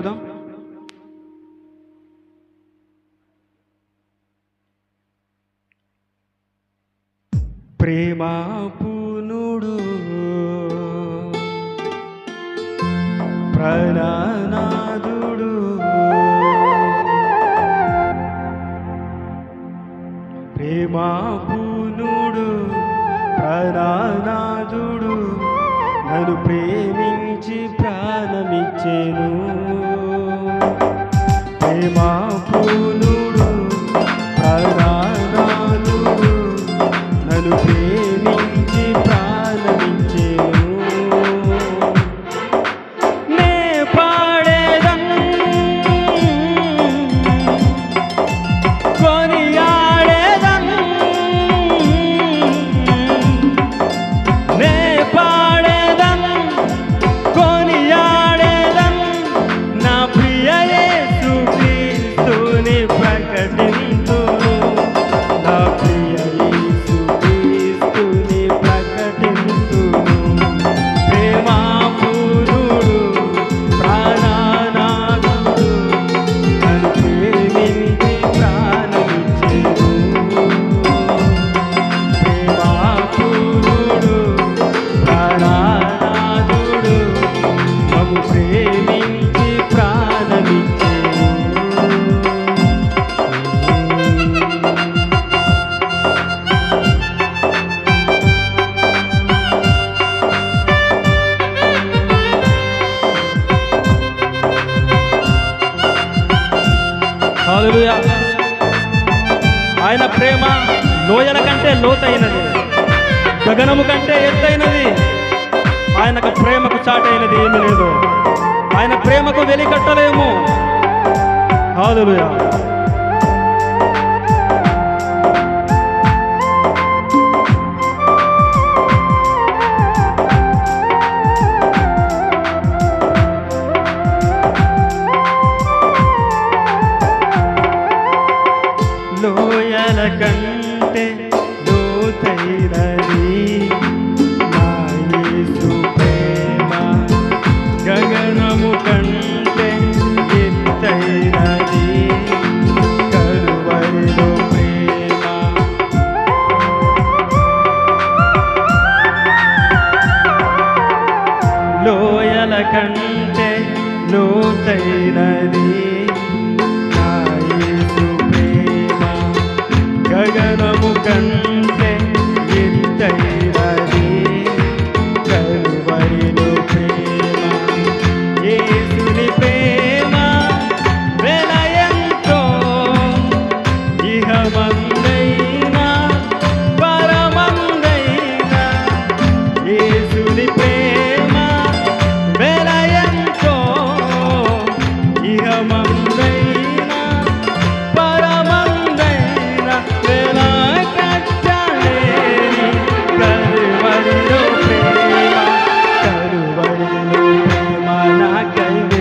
చూద్దాం. ప్రేమాపునుడు ప్రణనాదుడు. ప్రేమాపునుడు ప్రణనాదుడు. నన్ను ప్రేమించి ప్రాణమిచ్చేను. ప్రేమ లోయల కంటే లోతైనది. గగనము కంటే ఎత్తైనది. ఆయనకు ప్రేమకు చాటైనది ఏమి లేదు. ఆయన ప్రేమకు వెలికట్టలేము. కాదు లోయల కంటే లోతైనది جنمك Yeah, yeah, yeah.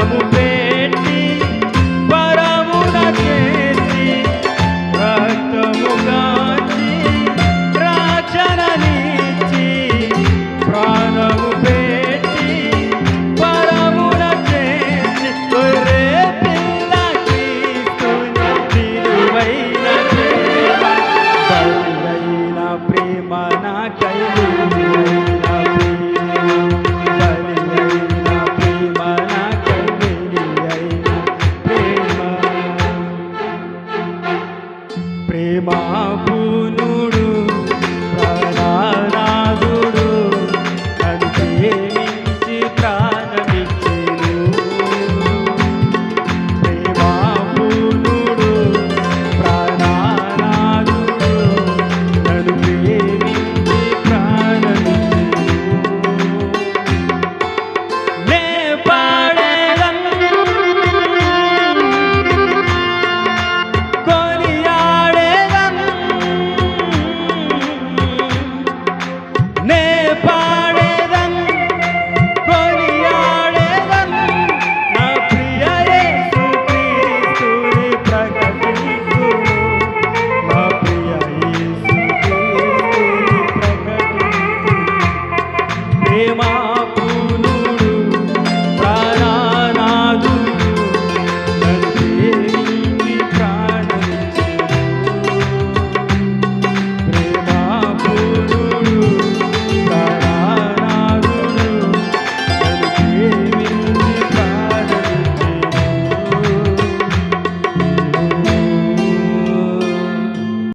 amo bem.